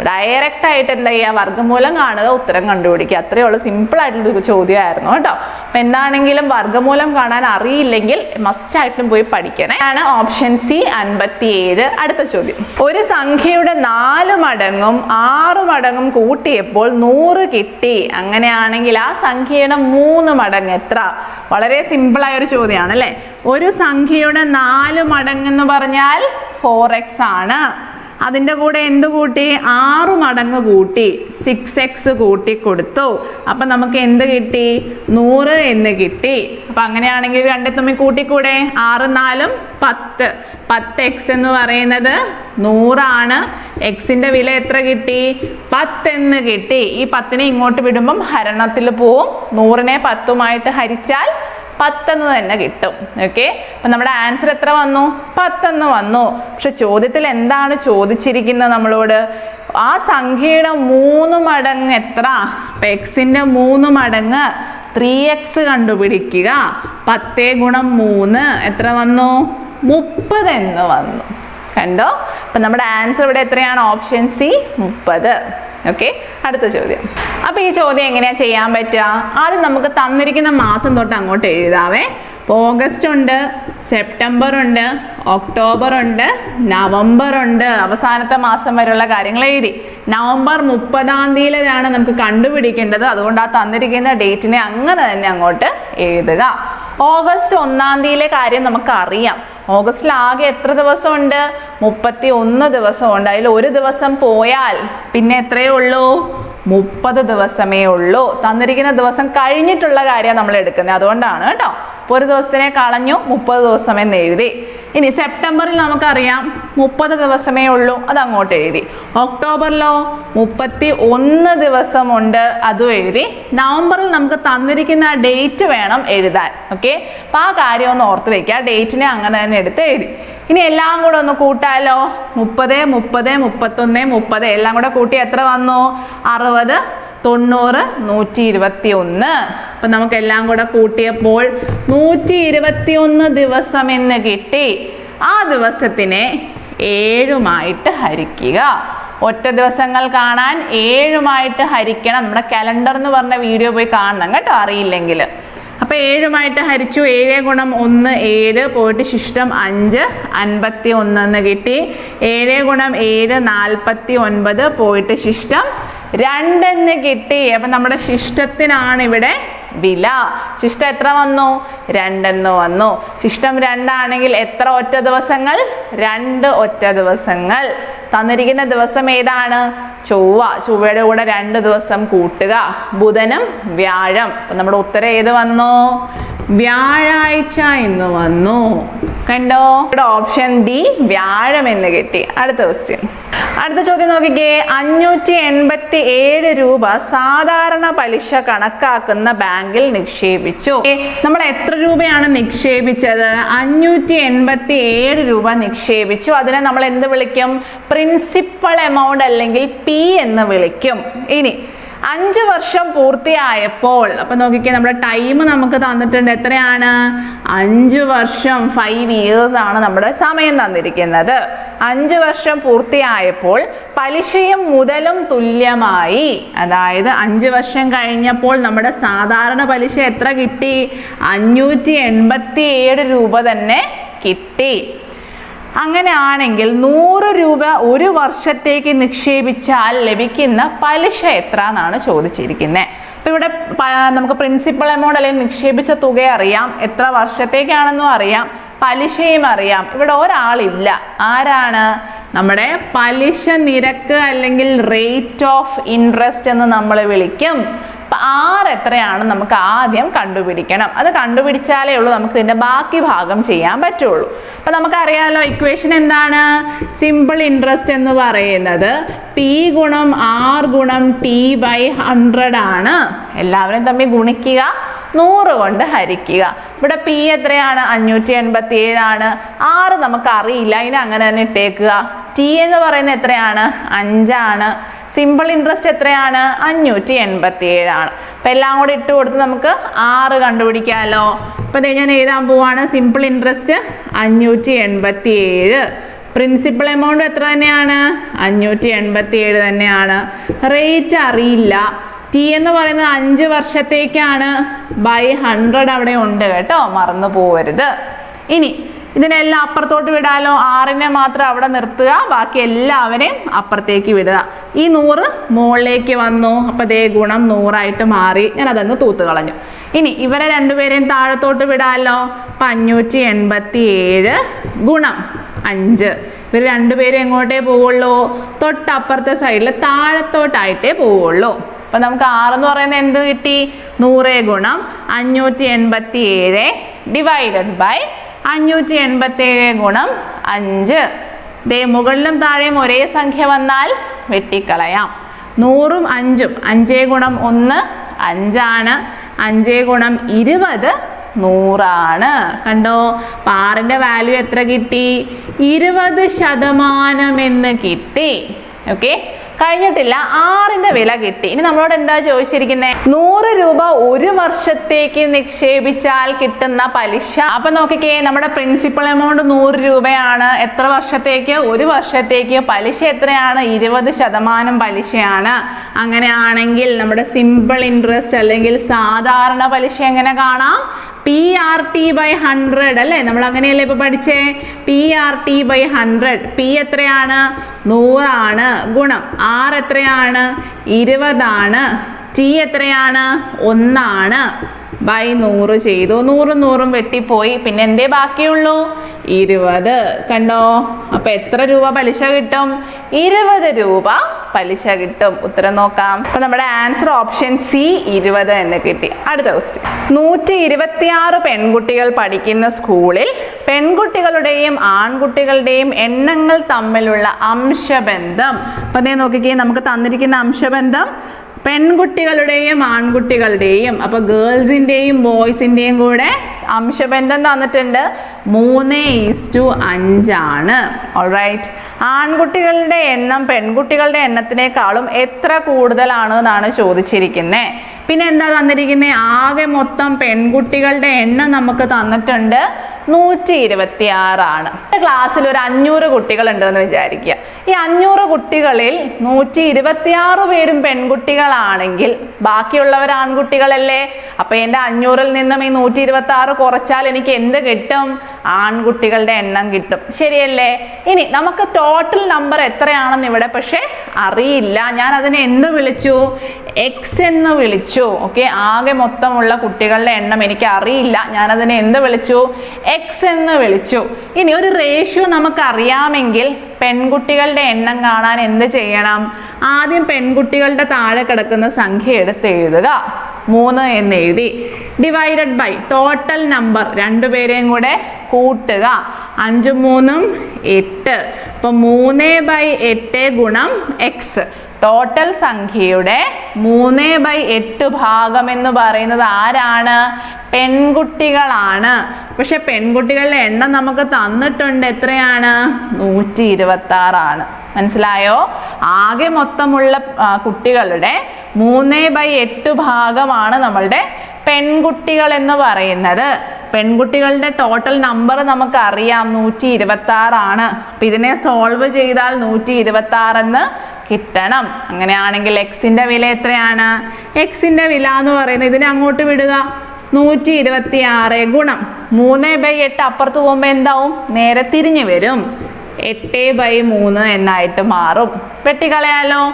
ഡയറക്റ്റ് ആയിട്ട് എന്താ ചെയ്യുക വർഗമൂലം കാണുക ഉത്തരം കണ്ടുപിടിക്കുക. അത്രയേ ഉള്ളൂ. സിമ്പിൾ ആയിട്ടുള്ള ഒരു ചോദ്യമായിരുന്നു കേട്ടോ. അപ്പൊ എന്താണെങ്കിലും വർഗമൂലം കാണാൻ അറിയില്ലെങ്കിൽ മസ്റ്റ് ആയിട്ടും പോയി പഠിക്കണേ. ആണ് ഓപ്ഷൻ സി അൻപത്തി ഏഴ് അടുത്ത ചോദ്യം. ഒരു സംഖ്യയുടെ നാല് മടങ്ങും ആറ് മടങ്ങും കൂട്ടിയപ്പോൾ നൂറ് കിട്ടി. അങ്ങനെയാണെങ്കിൽ ആ സംഖ്യയുടെ മൂന്ന് മടങ്ങ് എത്ര? വളരെ സിമ്പിൾ ആയ ഒരു ചോദ്യമാണ് അല്ലേ? ഒരു സംഖ്യയുടെ നാല് മടങ്ങ് എന്ന് പറഞ്ഞാൽ ഫോർ എക്സ് ആണ്. അതിന്റെ കൂടെ എന്ത് കൂട്ടി? ആറ് മടങ്ങ് കൂട്ടി. സിക്സ് എക്സ് കൂട്ടി കൊടുത്തു. അപ്പം നമുക്ക് എന്ത് കിട്ടി? നൂറ് എന്ന് കിട്ടി. അപ്പം അങ്ങനെയാണെങ്കിൽ രണ്ടു തുമ്മി കൂട്ടിക്കൂടെ? ആറ് നാലും പത്ത്. പത്ത് എക്സ് എന്ന് പറയുന്നത് നൂറാണ്. എക്സിന്റെ വില എത്ര കിട്ടി? പത്ത് എന്ന് കിട്ടി. ഈ പത്തിനെ ഇങ്ങോട്ട് വിടുമ്പം ഹരണത്തിൽ പോവും. നൂറിനെ പത്തുമായിട്ട് ഹരിച്ചാൽ പത്തെന്ന് തന്നെ കിട്ടും. ഓക്കെ അപ്പൊ നമ്മുടെ ആൻസർ എത്ര വന്നു? പത്തെന്ന് വന്നു. പക്ഷെ ചോദ്യത്തിൽ എന്താണ് ചോദിച്ചിരിക്കുന്നത് നമ്മളോട്? ആ സംഖ്യയുടെ മൂന്ന് മടങ്ങ് എത്ര? അപ്പൊ എക്സിന്റെ മൂന്ന് മടങ്ങ് ത്രീ എക്സ് കണ്ടുപിടിക്കുക. പത്തേ ഗുണം മൂന്ന് എത്ര വന്നു? മുപ്പത് എന്ന് വന്നു. കണ്ടോ? അപ്പൊ നമ്മുടെ ആൻസർ ഇവിടെ എത്രയാണ്? ഓപ്ഷൻ സി മുപ്പത്. ഓക്കെ അടുത്ത ചോദ്യം. അപ്പൊ ഈ ചോദ്യം എങ്ങനെയാ ചെയ്യാൻ പറ്റുക? ആദ്യം നമുക്ക് തന്നിരിക്കുന്ന മാസം തൊട്ട് അങ്ങോട്ട് എഴുതാവേ. ഓഗസ്റ്റ് ഉണ്ട് സെപ്റ്റംബർ ഉണ്ട് ഒക്ടോബർ ഉണ്ട് നവംബർ ഉണ്ട്. അവസാനത്തെ മാസം വരെയുള്ള കാര്യങ്ങൾ എഴുതി. നവംബർ മുപ്പതാം തീയതിയിലാണ് നമുക്ക് കണ്ടുപിടിക്കേണ്ടത്. അതുകൊണ്ട് ആ തന്നിരിക്കുന്ന ഡേറ്റിനെ അങ്ങനെ തന്നെ അങ്ങോട്ട് എഴുതുക. ഓഗസ്റ്റ് ഒന്നാം തീയതിയിലെ കാര്യം നമുക്ക് അറിയാം ഓഗസ്റ്റിൽ ആകെ എത്ര ദിവസമുണ്ട്? മുപ്പത്തി ഒന്ന് ദിവസമുണ്ട്. അതിൽ ഒരു ദിവസം പോയാൽ പിന്നെ എത്രയേ ഉള്ളൂ. മുപ്പത് ദിവസമേ ഉള്ളൂ. തന്നിരിക്കുന്ന ദിവസം കഴിഞ്ഞിട്ടുള്ള കാര്യമാണ് നമ്മൾ എടുക്കുന്നത്. അതുകൊണ്ടാണ് കേട്ടോ. ഒരു ദിവസത്തിനെ കളഞ്ഞു മുപ്പത് ദിവസം എന്ന് എഴുതി ഇനി സെപ്റ്റംബറിൽ നമുക്കറിയാം മുപ്പത് ദിവസമേ ഉള്ളൂ അത് അങ്ങോട്ട് എഴുതി. ഒക്ടോബറിലോ മുപ്പത്തി ഒന്ന് ദിവസമുണ്ട് അതും എഴുതി. നവംബറിൽ നമുക്ക് തന്നിരിക്കുന്ന ഡേറ്റ് വേണം എഴുതാൻ ഓക്കെ? അപ്പം ആ കാര്യം ഒന്ന് ഓർത്ത് വെക്കുക ഡേറ്റിനെ അങ്ങനെ തന്നെ എടുത്ത് എഴുതി. ഇനി എല്ലാം കൂടെ ഒന്ന് കൂട്ടാലോ? മുപ്പത് മുപ്പത് മുപ്പത്തൊന്ന് മുപ്പത് എല്ലാം കൂടെ കൂട്ടി എത്ര വന്നു? അറുപത് തൊണ്ണൂറ് നൂറ്റി ഇരുപത്തി ഒന്ന് അപ്പം നമുക്ക് എല്ലാം കൂടെ കൂട്ടിയപ്പോൾ നൂറ്റി ഇരുപത്തി ഒന്ന് ദിവസം എന്ന് കിട്ടി. ആ ദിവസത്തിനെ ഏഴുമായിട്ട് ഹരിക്കുക. ഒറ്റ ദിവസങ്ങൾ കാണാൻ ഏഴുമായിട്ട് ഹരിക്കണം. നമ്മുടെ കലണ്ടർ എന്ന് പറഞ്ഞ വീഡിയോ പോയി കാണണം കേട്ടോ അറിയില്ലെങ്കിൽ. അപ്പൊ ഏഴുമായിട്ട് ഹരിച്ചു. ഏഴ് ഗുണം ഒന്ന് ഏഴ് പോയിട്ട് ശിഷ്ടം അഞ്ച് അൻപത്തി ഒന്ന് കിട്ടി. ഏഴ് ഗുണം ഏഴ് നാൽപ്പത്തി ഒൻപത് പോയിട്ട് ശിഷ്ടം രണ്ടെന്ന് കിട്ടി. അപ്പൊ നമ്മുടെ ശിഷ്ടത്തിനാണ് ഇവിടെ വില. ശിഷ്ടം എത്ര വന്നു? രണ്ടെന്ന് വന്നു. ശിഷ്ടം രണ്ടാണെങ്കിൽ എത്ര ഒറ്റ ദിവസങ്ങൾ? രണ്ട് ഒറ്റ ദിവസങ്ങൾ. തന്നിരിക്കുന്ന ദിവസം ഏതാണ്? ചൊവ്വ. ചൊവ്വയുടെ കൂടെ രണ്ട് ദിവസം കൂട്ടുക. ബുധനും വ്യാഴം. അപ്പൊ നമ്മുടെ ഉത്തരം ഏത് വന്നു? വ്യാഴാഴ്ച എന്ന് വന്നു. കണ്ടോ? ഇവിടെ ഓപ്ഷൻ ഡി വ്യാഴം എന്ന് കിട്ടി. അടുത്ത ക്വസ്റ്റ്യൻ അടുത്ത ചോദ്യം നോക്കിക്കേ. അഞ്ഞൂറ്റി എൺപത്തി ഏഴ് രൂപ സാധാരണ പലിശ കണക്കാക്കുന്ന ബാങ്കിൽ നിക്ഷേപിച്ചു. നമ്മൾ എത്ര രൂപയാണ് നിക്ഷേപിച്ചത്? അഞ്ഞൂറ്റി എൺപത്തി ഏഴ് രൂപ നിക്ഷേപിച്ചു. അതിനെ നമ്മൾ എന്ത് വിളിക്കും? പ്രിൻസിപ്പൽ എമൗണ്ട് അല്ലെങ്കിൽ പി എന്ന് വിളിക്കും. ഇനി അഞ്ച് വർഷം പൂർത്തിയായപ്പോൾ അപ്പൊ നോക്കിക്കേ നമ്മുടെ ടൈം നമുക്ക് തന്നിട്ടുണ്ട് എത്രയാണ്? അഞ്ച് വർഷം ഫൈവ് ഇയേഴ്സ് ആണ് നമ്മുടെ സമയം തന്നിരിക്കുന്നത്. അഞ്ച് വർഷം പൂർത്തിയായപ്പോൾ പലിശയും മുതലും തുല്യമായി. അതായത് അഞ്ച് വർഷം കഴിഞ്ഞപ്പോൾ നമ്മുടെ സാധാരണ പലിശ എത്ര കിട്ടി? അഞ്ഞൂറ്റി എൺപത്തി ഏഴ് രൂപ തന്നെ കിട്ടി. അങ്ങനെയാണെങ്കിൽ നൂറ് രൂപ ഒരു വർഷത്തേക്ക് നിക്ഷേപിച്ചാൽ ലഭിക്കുന്ന പലിശ എത്ര എന്നാണ് ചോദിച്ചിരിക്കുന്നത് അപ്പം ഇവിടെ നമുക്ക് പ്രിൻസിപ്പൽ എമൗണ്ട് അല്ലെങ്കിൽ നിക്ഷേപിച്ച തുക അറിയാം. എത്ര വർഷത്തേക്കാണെന്നും അറിയാം. പലിശയും അറിയാം. ഇവിടെ ഒരാളില്ല. ആരാണ്? നമ്മുടെ പലിശ നിരക്ക് അല്ലെങ്കിൽ റേറ്റ് ഓഫ് ഇൻട്രസ്റ്റ് എന്ന് നമ്മൾ വിളിക്കും. അപ്പൊ ആറ് എത്രയാണ് നമുക്ക് ആദ്യം കണ്ടുപിടിക്കണം. അത് കണ്ടുപിടിച്ചാലേ ഉള്ളൂ നമുക്ക് ഇതിന്റെ ബാക്കി ഭാഗം ചെയ്യാൻ പറ്റുള്ളൂ. അപ്പൊ നമുക്കറിയാലോ ഇക്വേഷൻ എന്താണ്? സിമ്പിൾ ഇൻട്രസ്റ്റ് എന്ന് പറയുന്നത് പി ഗുണം ആർ ഗുണം ടി ബൈ ഹൺഡ്രഡ് ആണ്. എല്ലാവരും തമ്മിൽ ഗുണിക്കുക നൂറ് കൊണ്ട് ഹരിക്കുക. ഇവിടെ പി എത്രയാണ്? അഞ്ഞൂറ്റി എൺപത്തി ഏഴാണ് ആറ് നമുക്ക് അറിയില്ല. അതിനെ അങ്ങനെ തന്നെ ഇട്ടേക്കുക. ടി എന്ന് പറയുന്നത് എത്രയാണ്? അഞ്ചാണ്. സിമ്പിൾ ഇൻട്രസ്റ്റ് എത്രയാണ്? അഞ്ഞൂറ്റി എൺപത്തി ഏഴാണ് അപ്പം എല്ലാം കൂടി ഇട്ട് കൊടുത്ത് നമുക്ക് ആറ് കണ്ടുപിടിക്കാമല്ലോ അപ്പം ഞാൻ എഴുതാൻ പോവാണ്. സിമ്പിൾ ഇൻട്രസ്റ്റ് അഞ്ഞൂറ്റി എൺപത്തി ഏഴ് പ്രിൻസിപ്പൽ എമൗണ്ട് എത്ര തന്നെയാണ്? അഞ്ഞൂറ്റി എൺപത്തി ഏഴ് തന്നെയാണ്. റേറ്റ് അറിയില്ല. ടി എന്ന് പറയുന്നത് അഞ്ച് വർഷത്തേക്കാണ്. ബൈ ഹൺഡ്രഡ് അവിടെ ഉണ്ട് കേട്ടോ. മറന്നു പോവരുത്. ഇനി ഇതിനെല്ലാം അപ്പുറത്തോട്ട് വിടാലോ? ആറിനെ മാത്രം അവിടെ നിർത്തുക. ബാക്കി എല്ലാവരെയും അപ്പുറത്തേക്ക് വിടുക. ഈ നൂറ് മുകളിലേക്ക് വന്നു. അപ്പൊ ദേ ഗുണം നൂറായിട്ട് മാറി. ഞാൻ അതങ്ങ് തൂത്ത് കളഞ്ഞു. ഇനി ഇവരെ രണ്ടുപേരെയും താഴത്തോട്ട് വിടാലോ? അപ്പൊ അഞ്ഞൂറ്റി എൺപത്തി ഏഴ് ഗുണം അഞ്ച്. ഇവർ രണ്ടുപേരും എങ്ങോട്ടേ പോവുള്ളൂ? തൊട്ടപ്പുറത്തെ സൈഡിൽ താഴത്തോട്ടായിട്ടേ പോവുള്ളൂ. അപ്പൊ നമുക്ക് ആറെന്ന് പറയുന്നത് എന്ത് കിട്ടി? നൂറ് ഗുണം അഞ്ഞൂറ്റി എൺപത്തി ഏഴ് ഡിവൈഡഡ് ബൈ അഞ്ഞൂറ്റി എൺപത്തി ഏഴ് ഗുണം അഞ്ച്. ദേ മുകളിലും താഴെയും ഒരേ സംഖ്യ വന്നാൽ വെട്ടിക്കളയാം. നൂറും അഞ്ചും. അഞ്ചേ ഗുണം ഒന്ന് അഞ്ചാണ്. അഞ്ചേ ഗുണം ഇരുപത് നൂറാണ്. കണ്ടോ? പാറിന്റെ വാല്യൂ എത്ര കിട്ടി? ഇരുപത് ശതമാനം എന്ന് കിട്ടി. ഓക്കെ കഴിഞ്ഞിട്ടില്ല. ആറിന്റെ വില കിട്ടി. ഇനി നമ്മളോട് എന്താ ചോദിച്ചിരിക്കുന്നത് നൂറ് രൂപ ഒരു വർഷത്തേക്ക് നിക്ഷേപിച്ചാൽ കിട്ടുന്ന പലിശ. അപ്പൊ നോക്കിക്കേ നമ്മുടെ പ്രിൻസിപ്പൽ എമൗണ്ട് നൂറ് രൂപയാണ്. എത്ര വർഷത്തേക്ക്? ഒരു വർഷത്തേക്ക്. പലിശ എത്രയാണ്? ഇരുപത് ശതമാനം പലിശയാണ്. അങ്ങനെയാണെങ്കിൽ നമ്മുടെ സിമ്പിൾ ഇൻട്രസ്റ്റ് അല്ലെങ്കിൽ സാധാരണ പലിശ എങ്ങനെ കാണാം? P R T by hundred അല്ലേ? നമ്മൾ അങ്ങനെയല്ലേ ഇപ്പൊ പഠിച്ചേ? P R T by hundred P എത്രയാണ്? നൂറാണ്. ഗുണം. ആർ എത്രയാണ്? ഇരുപതാണ്. ടി എത്രയാണ്? ഒന്നാണ്. ബൈ നൂറ് ചെയ്തു. നൂറും നൂറും വെട്ടിപ്പോയി. പിന്നെ എന്തേ ബാക്കിയുള്ളൂ? ഇരുപത്. കണ്ടോ? അപ്പൊ എത്ര രൂപ പലിശ കിട്ടും? ഇരുപത് രൂപ പലിശ കിട്ടും. ഉത്തരം നോക്കാം. അപ്പൊ നമ്മുടെ ആൻസർ ഓപ്ഷൻ സി ഇരുപത് എന്ന് കിട്ടി. അടുത്ത ക്വസ്റ്റ്യൻ നൂറ്റി ഇരുപത്തിയാറ് പെൺകുട്ടികൾ പഠിക്കുന്ന സ്കൂളിൽ പെൺകുട്ടികളുടെയും ആൺകുട്ടികളുടെയും എണ്ണങ്ങൾ തമ്മിലുള്ള അംശബന്ധം. അപ്പൊ നേ നോക്കിക്കേ നമുക്ക് തന്നിരിക്കുന്ന അംശബന്ധം പെൺകുട്ടികളുടെയും ആൺകുട്ടികളുടെയും അപ്പൊ ഗേൾസിന്റെയും ബോയ്സിന്റെയും കൂടെ അംശബന്ധം തന്നിട്ടുണ്ട്. മൂന്ന് ഈസ് ടു അഞ്ചാണ്. ഓൾറൈറ്റ് ആൺകുട്ടികളുടെ എണ്ണം പെൺകുട്ടികളുടെ എണ്ണത്തിനേക്കാളും എത്ര കൂടുതലാണ് എന്നാണ് ചോദിച്ചിരിക്കുന്നത് പിന്നെ എന്താ തന്നിരിക്കുന്നത് ആകെ മൊത്തം പെൺകുട്ടികളുടെ എണ്ണം നമുക്ക് തന്നിട്ടുണ്ട് നൂറ്റി ഇരുപത്തി ആറാണ് ക്ലാസ്സിൽ ഒരു അഞ്ഞൂറ് കുട്ടികൾ ഉണ്ടെന്ന് വിചാരിക്കുക. ഈ അഞ്ഞൂറ് കുട്ടികളിൽ നൂറ്റി ഇരുപത്തി ആറ് പേരും പെൺകുട്ടികളാണെങ്കിൽ ബാക്കിയുള്ളവർ ആൺകുട്ടികളല്ലേ? അപ്പൊ എന്റെ അഞ്ഞൂറിൽ നിന്നും ഈ നൂറ്റി ഇരുപത്തി ആറ് കുറച്ചാൽ എനിക്ക് എന്ത് കിട്ടും? ആൺകുട്ടികളുടെ എണ്ണം കിട്ടും. ശരിയല്ലേ? ഇനി നമുക്ക് ടോട്ടൽ നമ്പർ എത്രയാണെന്ന് ഇവിടെ പക്ഷെ അറിയില്ല. ഞാൻ അതിനെ എന്ത് വിളിച്ചു? എക്സ് എന്ന് വിളിച്ചു. ഓക്കെ ആകെ മൊത്തമുള്ള കുട്ടികളുടെ എണ്ണം എനിക്ക് അറിയില്ല. ഞാൻ അതിനെ എന്ത് വിളിച്ചു? എക്സ് എന്ന് വിളിച്ചു. ഇനി ഒരു റേഷ്യോ നമുക്ക് അറിയാമെങ്കിൽ പെൺകുട്ടികളുടെ എണ്ണം കാണാൻ എന്ത് ചെയ്യണം? ആദ്യം പെൺകുട്ടികളുടെ താഴെ കിടക്കുന്ന സംഖ്യ എടുത്ത് എഴുതുക. മൂന്ന് എന്ന് എഴുതി. ഡിവൈഡഡ് ബൈ ടോട്ടൽ നമ്പർ രണ്ടുപേരെയും കൂടെ കൂട്ടുക. അഞ്ചും മൂന്നും എട്ട്. അപ്പൊ മൂന്ന് ബൈ എട്ട് ഗുണം എക്സ് ടോട്ടൽ സംഖ്യയുടെ മൂന്ന് ബൈ എട്ട് ഭാഗം എന്ന് പറയുന്നത് ആരാണ്? പെൺകുട്ടികളാണ്. പക്ഷെ പെൺകുട്ടികളുടെ എണ്ണം നമുക്ക് തന്നിട്ടുണ്ട് എത്രയാണ്? നൂറ്റി ഇരുപത്തി ആറാണ് മനസ്സിലായോ? ആകെ മൊത്തമുള്ള കുട്ടികളുടെ മൂന്ന് ബൈ എട്ട് ഭാഗമാണ് നമ്മളുടെ പെൺകുട്ടികൾ എന്ന് പറയുന്നത്. പെൺകുട്ടികളുടെ ടോട്ടൽ നമ്പർ നമുക്കറിയാം. നൂറ്റി ഇരുപത്തി ആറാണ് അപ്പൊ ഇതിനെ സോൾവ് ചെയ്താൽ നൂറ്റി ഇരുപത്തി ആറെന്ന് കിട്ടണം. അങ്ങനെയാണെങ്കിൽ എക്സിന്റെ വില എത്രയാണ്? എക്സിന്റെ വില എന്ന് പറയുന്നത് ഇതിനെ അങ്ങോട്ട് വിടുക. നൂറ്റി ഇരുപത്തി ആറ് ഗുണം. മൂന്ന് ബൈ എട്ട് അപ്പുറത്ത് പോകുമ്പോൾ എന്താവും? നേരെ തിരിഞ്ഞു വരും. എട്ട് ബൈ മൂന്ന് എന്നായിട്ട് മാറും. വെട്ടിക്കളയാലോ?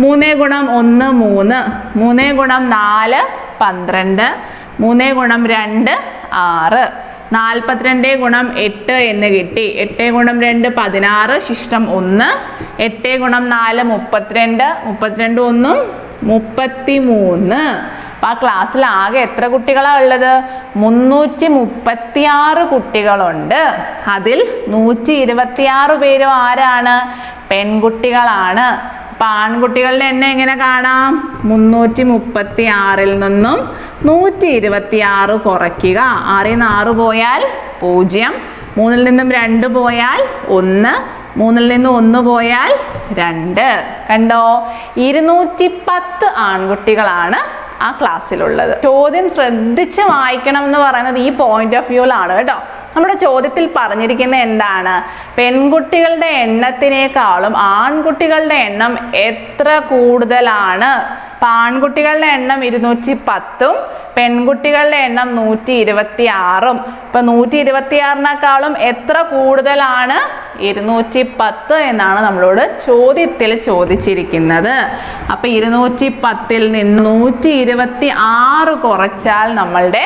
മൂന്ന് ഗുണം ഒന്ന് മൂന്ന്. മൂന്ന് ഗുണം നാല് പന്ത്രണ്ട്. മൂന്ന് ഗുണം രണ്ട് ആറ്. നാൽപ്പത്തിരണ്ട് ഗുണം എട്ട് എന്ന് കിട്ടി. എട്ട് ഗുണം രണ്ട് പതിനാറ് ശിഷ്ടം ഒന്ന്. എട്ട് ഗുണം നാല് മുപ്പത്തിരണ്ട് മുപ്പത്തിരണ്ട് ഒന്നും മുപ്പത്തി മൂന്ന് അപ്പൊ ആ ക്ലാസ്സിൽ ആകെ എത്ര കുട്ടികളാണ് ഉള്ളത്? മുന്നൂറ്റി മുപ്പത്തി ആറ് കുട്ടികളുണ്ട്. അതിൽ നൂറ്റി ഇരുപത്തിയാറ് പേരും ആരാണ്? പെൺകുട്ടികളാണ്. അപ്പൊ ആൺകുട്ടികളുടെ എണ്ണം എങ്ങനെ കാണാം? മുന്നൂറ്റി മുപ്പത്തി ആറിൽ നിന്നും നൂറ്റി ഇരുപത്തി ആറ് കുറയ്ക്കുക. ആറിൽ നിന്ന് ആറ് പോയാൽ പൂജ്യം. മൂന്നിൽ നിന്നും രണ്ട് പോയാൽ ഒന്ന്. മൂന്നിൽ നിന്ന് ഒന്ന് പോയാൽ രണ്ട്. കണ്ടോ? ഇരുന്നൂറ്റി പത്ത് ആൺകുട്ടികളാണ് ആ ക്ലാസ്സിലുള്ളത്. ചോദ്യം ശ്രദ്ധിച്ച് വായിക്കണം എന്ന് പറയുന്നത് ഈ പോയിന്റ് ഓഫ് വ്യൂലാണ് കേട്ടോ. നമ്മുടെ ചോദ്യത്തിൽ പറഞ്ഞിരിക്കുന്ന എന്താണ്? പെൺകുട്ടികളുടെ എണ്ണത്തിനേക്കാളും ആൺകുട്ടികളുടെ എണ്ണം എത്ര കൂടുതലാണ്? അപ്പൊ ആൺകുട്ടികളുടെ എണ്ണം ഇരുന്നൂറ്റി പത്തും പെൺകുട്ടികളുടെ എണ്ണം നൂറ്റി ഇരുപത്തി ആറും ഇപ്പൊ നൂറ്റി ഇരുപത്തി ആറിനേക്കാളും എത്ര കൂടുതലാണ്? ഇരുന്നൂറ്റി പത്ത് എന്നാണ് നമ്മളോട് ചോദ്യത്തിൽ ചോദിച്ചിരിക്കുന്നത്. അപ്പൊ ഇരുന്നൂറ്റി പത്തിൽ നിന്ന് നൂറ്റി ഇരുപത്തി ആറ് കുറച്ചാൽ നമ്മളുടെ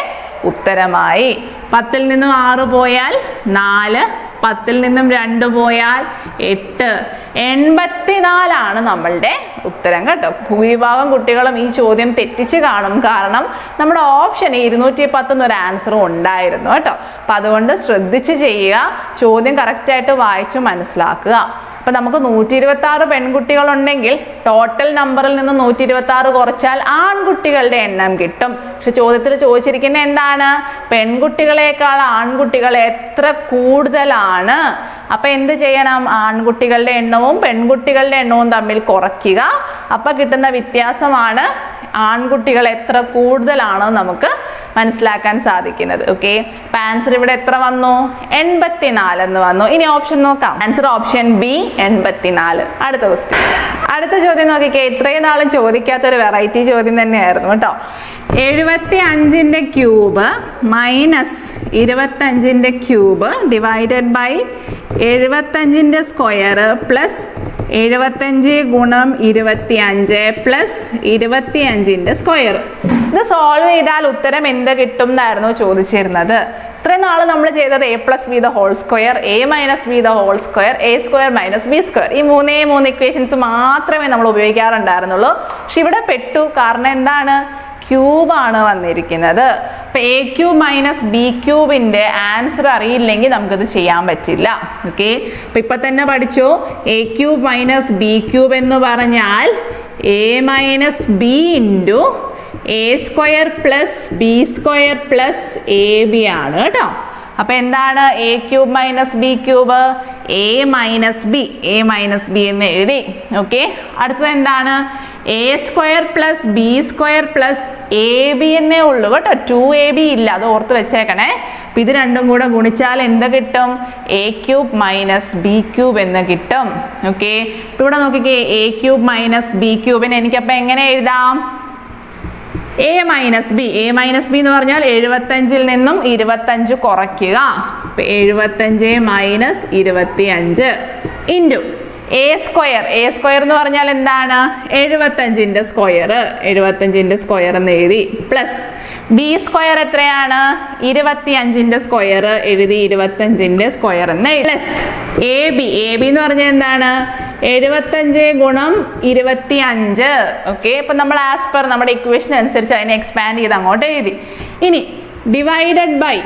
ഉത്തരമായി. പത്തിൽ നിന്നും ആറ് പോയാൽ നാല് പത്തിൽ നിന്നും രണ്ട് പോയാൽ എട്ട്. എൺപത്തിനാലാണ് നമ്മളുടെ ഉത്തരം കേട്ടോ. ഭൂരിഭാഗം കുട്ടികളും ഈ ചോദ്യം തെറ്റിച്ച് കാണും കാരണം നമ്മുടെ ഓപ്ഷൻ ഇരുന്നൂറ്റി പത്തൊന്നൊരു ആൻസറും ഉണ്ടായിരുന്നു കേട്ടോ. അപ്പം അതുകൊണ്ട് ശ്രദ്ധിച്ച് ചെയ്യുക ചോദ്യം കറക്റ്റായിട്ട് വായിച്ച് മനസ്സിലാക്കുക. അപ്പം നമുക്ക് നൂറ്റി ഇരുപത്തി ആറ് പെൺകുട്ടികളുണ്ടെങ്കിൽ ടോട്ടൽ നമ്പറിൽ നിന്ന് നൂറ്റി ഇരുപത്തി ആറ് കുറച്ചാൽ ആൺകുട്ടികളുടെ എണ്ണം കിട്ടും. പക്ഷെ ചോദ്യത്തിൽ ചോദിച്ചിരിക്കുന്നത് എന്താണ്? പെൺകുട്ടികളെക്കാൾ ആൺകുട്ടികൾ എത്ര കൂടുതലാണ്? അപ്പൊ എന്ത് ചെയ്യണം? ആൺകുട്ടികളുടെ എണ്ണവും പെൺകുട്ടികളുടെ എണ്ണവും തമ്മിൽ കുറയ്ക്കുക. അപ്പൊ കിട്ടുന്ന വ്യത്യാസമാണ് ആൺകുട്ടികൾ എത്ര കൂടുതലാണ് നമുക്ക് മനസ്സിലാക്കാൻ സാധിക്കുന്നത്. ഓക്കെ ആൻസർ ഇവിടെ എത്ര വന്നു? എൺപത്തിനാല് എന്ന് വന്നു. ഇനി ഓപ്ഷൻ നോക്കാം. ആൻസർ ഓപ്ഷൻ ബി എൺപത്തിനാല്. അടുത്ത ക്വസ്റ്റ്യൻ അടുത്ത ചോദ്യം നോക്കിക്കേ. ഇത്രയും നാളും ചോദിക്കാത്തൊരു വെറൈറ്റി ചോദ്യം തന്നെയായിരുന്നു കേട്ടോ. എഴുപത്തി അഞ്ചിന്റെ ക്യൂബ് മൈനസ് ഇരുപത്തഞ്ചിന്റെ ക്യൂബ് ഡിവൈഡഡ് ബൈ എഴുപത്തഞ്ചിന്റെ സ്ക്വയർ പ്ലസ് എഴുപത്തഞ്ച് ഗുണം ഇരുപത്തി അഞ്ച് പ്ലസ് ഇരുപത്തി അഞ്ചിന്റെ സ്ക്വയർ. ഇത് സോൾവ് ചെയ്താൽ ഉത്തരം എന്ത് കിട്ടും എന്നായിരുന്നു ചോദിച്ചിരുന്നത്. ഇത്രയും നാൾ നമ്മൾ ചെയ്തത് A plus B the whole square A minus B the whole square A square minus B square ഈ മൂന്നേ മൂന്ന് ഇക്വേഷൻസ് മാത്രമേ നമ്മൾ ഉപയോഗിക്കാറുണ്ടായിരുന്നുള്ളൂ. പക്ഷെ ഇവിടെ പെട്ടു. കാരണം എന്താണ്? ക്യൂബാണ് വന്നിരിക്കുന്നത്. അപ്പൊ എ ക്യൂബ് മൈനസ് ബി ക്യൂബിന്റെ ആൻസർ അറിയില്ലെങ്കിൽ നമുക്കത് ചെയ്യാൻ പറ്റില്ല. ഓക്കെ അപ്പൊ ഇപ്പൊ തന്നെ പഠിച്ചു? A cube minus B cube എന്ന് പറഞ്ഞാൽ A minus B into A square plus B square plus A B ആണ് കേട്ടോ. അപ്പൊ എന്താണ് A cube minus B cube A minus B A minus B എന്ന് എഴുതി. ഓക്കെ അടുത്തത് എന്താണ്? A square plus B square plus A B എന്നേ ഉള്ളൂ കേട്ടോ. ടു എ ബി ഇല്ല. അത് ഓർത്ത് വെച്ചേക്കണേ. അപ്പം ഇത് രണ്ടും കൂടെ ഗുണിച്ചാൽ എന്ത് കിട്ടും? A cube minus b cube എന്ന് കിട്ടും. ഓക്കെ ഇവിടെ നോക്കിക്കേ. എ ക്യൂബ് മൈനസ് ബി ക്യൂബിന് എനിക്കപ്പോൾ എങ്ങനെ എഴുതാം? A minus B A minus B എന്ന് പറഞ്ഞാൽ എഴുപത്തഞ്ചിൽ നിന്നും ഇരുപത്തഞ്ച് കുറയ്ക്കുക. എഴുപത്തഞ്ച് മൈനസ് ഇരുപത്തി അഞ്ച് into A square A square എന്ന് പറഞ്ഞാൽ എന്താണ്? എഴുപത്തഞ്ചിന്റെ സ്ക്വയർ എഴുപത്തഞ്ചിന്റെ സ്ക്വയർ എന്ന് എഴുതി. പ്ലസ് ബി സ്ക്വയർ എത്രയാണ്? ഇരുപത്തി അഞ്ചിന്റെ സ്ക്വയർ എഴുതി ഇരുപത്തി അഞ്ചിന്റെ സ്ക്വയർ എന്ന് plus A B A B എന്ന് പറഞ്ഞാൽ എന്താണ്? എഴുപത്തഞ്ച് ഗുണം ഇരുപത്തി അഞ്ച് ഓക്കെ ഇപ്പം നമ്മൾ ആസ് പെർ നമ്മുടെ ഇക്വേഷൻ അനുസരിച്ച് അതിനെ എക്സ്പാൻഡ് ചെയ്ത് അങ്ങോട്ട് എഴുതി. ഇനി ഡിവൈഡഡ് ബൈ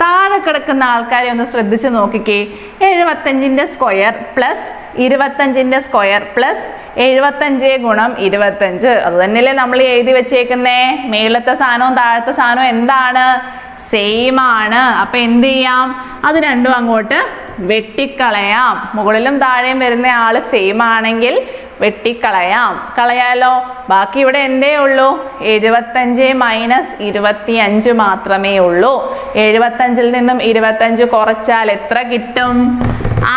താഴെ കിടക്കുന്ന ആൾക്കാരെ ഒന്ന് ശ്രദ്ധിച്ച് നോക്കിക്കേ. എഴുപത്തഞ്ചിന്റെ സ്ക്വയർ പ്ലസ് ഇരുപത്തഞ്ചിന്റെ സ്ക്വയർ പ്ലസ് എഴുപത്തഞ്ച് ഗുണം ഇരുപത്തഞ്ച്. അത് തന്നെയല്ലേ നമ്മൾ എഴുതി വെച്ചേക്കുന്നേ. മേളത്തെ സാധനവും താഴത്തെ സാധനവും എന്താണ്? സെയിം ആണ്. അപ്പൊ എന്ത് ചെയ്യാം? അത് രണ്ടും അങ്ങോട്ട് വെട്ടിക്കളയാം. മുകളിലും താഴെയും വരുന്ന ആൾ സെയിം ആണെങ്കിൽ വെട്ടിക്കളയാം. കളയാലോ? ബാക്കി ഇവിടെ എന്തേ ഉള്ളൂ? എഴുപത്തഞ്ച് മൈനസ് ഇരുപത്തി അഞ്ച് മാത്രമേ ഉള്ളൂ. എഴുപത്തഞ്ചിൽ നിന്നും ഇരുപത്തഞ്ച് കുറച്ചാൽ എത്ര കിട്ടും?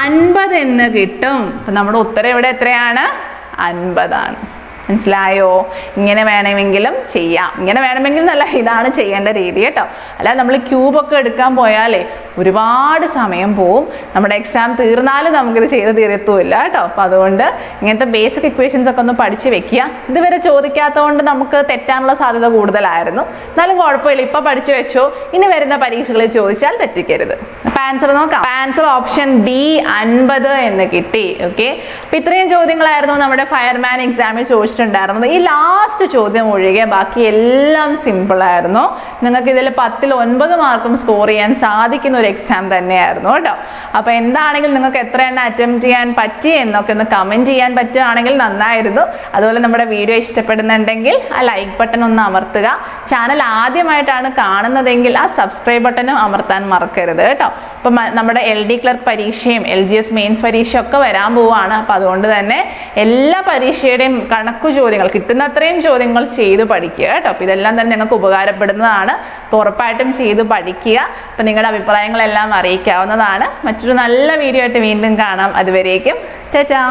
അൻപത് എന്ന് കിട്ടും. അപ്പൊ നമ്മുടെ ഉത്തരം ഇവിടെ എത്രയാണ്? അൻപതാണ്. മനസ്സിലായോ? ഇങ്ങനെ വേണമെങ്കിലും ചെയ്യാം. ഇങ്ങനെ വേണമെങ്കിൽ എന്നല്ല ഇതാണ് ചെയ്യേണ്ട രീതി കേട്ടോ. അല്ലാതെ നമ്മൾ ക്യൂബൊക്കെ എടുക്കാൻ പോയാലേ ഒരുപാട് സമയം പോവും. നമ്മുടെ എക്സാം തീർന്നാലും നമുക്കിത് ചെയ്ത് തീരത്തുമില്ല കേട്ടോ. അപ്പോൾ അതുകൊണ്ട് ഇങ്ങനത്തെ ബേസിക് ഇക്വേഷൻസ് ഒക്കെ ഒന്ന് പഠിച്ചു വെക്കുക. ഇതുവരെ ചോദിക്കാത്തതുകൊണ്ട് നമുക്ക് തെറ്റാനുള്ള സാധ്യത കൂടുതലായിരുന്നു. എന്നാലും കുഴപ്പമില്ല ഇപ്പം പഠിച്ചു വെച്ചോ. ഇനി വരുന്ന പരീക്ഷകളിൽ ചോദിച്ചാൽ തെറ്റിക്കരുത്. അപ്പം ആൻസർ നോക്കാം. ആൻസർ ഓപ്ഷൻ ഡി അൻപത് എന്ന് കിട്ടി. ഓക്കെ അപ്പം ഇത്രയും ചോദ്യങ്ങളായിരുന്നു നമ്മുടെ ഫയർമാൻ എക്സാമിൽ ചോദിച്ചിട്ടുണ്ടായിരുന്നത് ഈ ലാസ്റ്റ് ചോദ്യം ഒഴികെ ബാക്കി എല്ലാം സിമ്പിൾ ആയിരുന്നു. നിങ്ങൾക്ക് ഇതിൽ പത്തിൽ ഒൻപത് മാർക്കും സ്കോർ ചെയ്യാൻ സാധിക്കുന്ന ഒരു എക്സാം തന്നെയായിരുന്നു കേട്ടോ. അപ്പോൾ എന്താണെങ്കിലും നിങ്ങൾക്ക് എത്ര എണ്ണം അറ്റംപ്റ്റ് ചെയ്യാൻ പറ്റി എന്നൊക്കെ ഒന്ന് കമന്റ് ചെയ്യാൻ പറ്റുകയാണെങ്കിൽ നന്നായിരുന്നു. അതുപോലെ നമ്മുടെ വീഡിയോ ഇഷ്ടപ്പെടുന്നുണ്ടെങ്കിൽ ആ ലൈക്ക് ബട്ടൺ ഒന്ന് അമർത്തുക. ചാനൽ ആദ്യമായിട്ടാണ് കാണുന്നതെങ്കിൽ ആ സബ്സ്ക്രൈബ് ബട്ടണും അമർത്താൻ മറക്കരുത് കേട്ടോ. ഇപ്പം നമ്മുടെ എൽ ഡി ക്ലർക്ക് പരീക്ഷയും എൽ ജി എസ് മെയിൻസ് പരീക്ഷയും ഒക്കെ വരാൻ പോവുകയാണ് അപ്പോൾ അതുകൊണ്ട് തന്നെ എല്ലാ പരീക്ഷയുടെയും കണക്കു ചോദ്യങ്ങൾ കിട്ടുന്ന അത്രയും ചോദ്യങ്ങൾ ചെയ്തു പഠിക്കുക കേട്ടോ. അപ്പോൾ ഇതെല്ലാം തന്നെ നിങ്ങൾക്ക് ഉപകാരപ്പെടുന്നതാണ്. അപ്പോൾ ഉറപ്പായിട്ടും ചെയ്ത് പഠിക്കുക. അപ്പോൾ നിങ്ങളുടെ അഭിപ്രായങ്ങളെല്ലാം അറിയിക്കാവുന്നതാണ്. മറ്റൊരു നല്ല വീഡിയോ ആയിട്ട് വീണ്ടും കാണാം. അതുവരേക്കും ടാറ്റാ.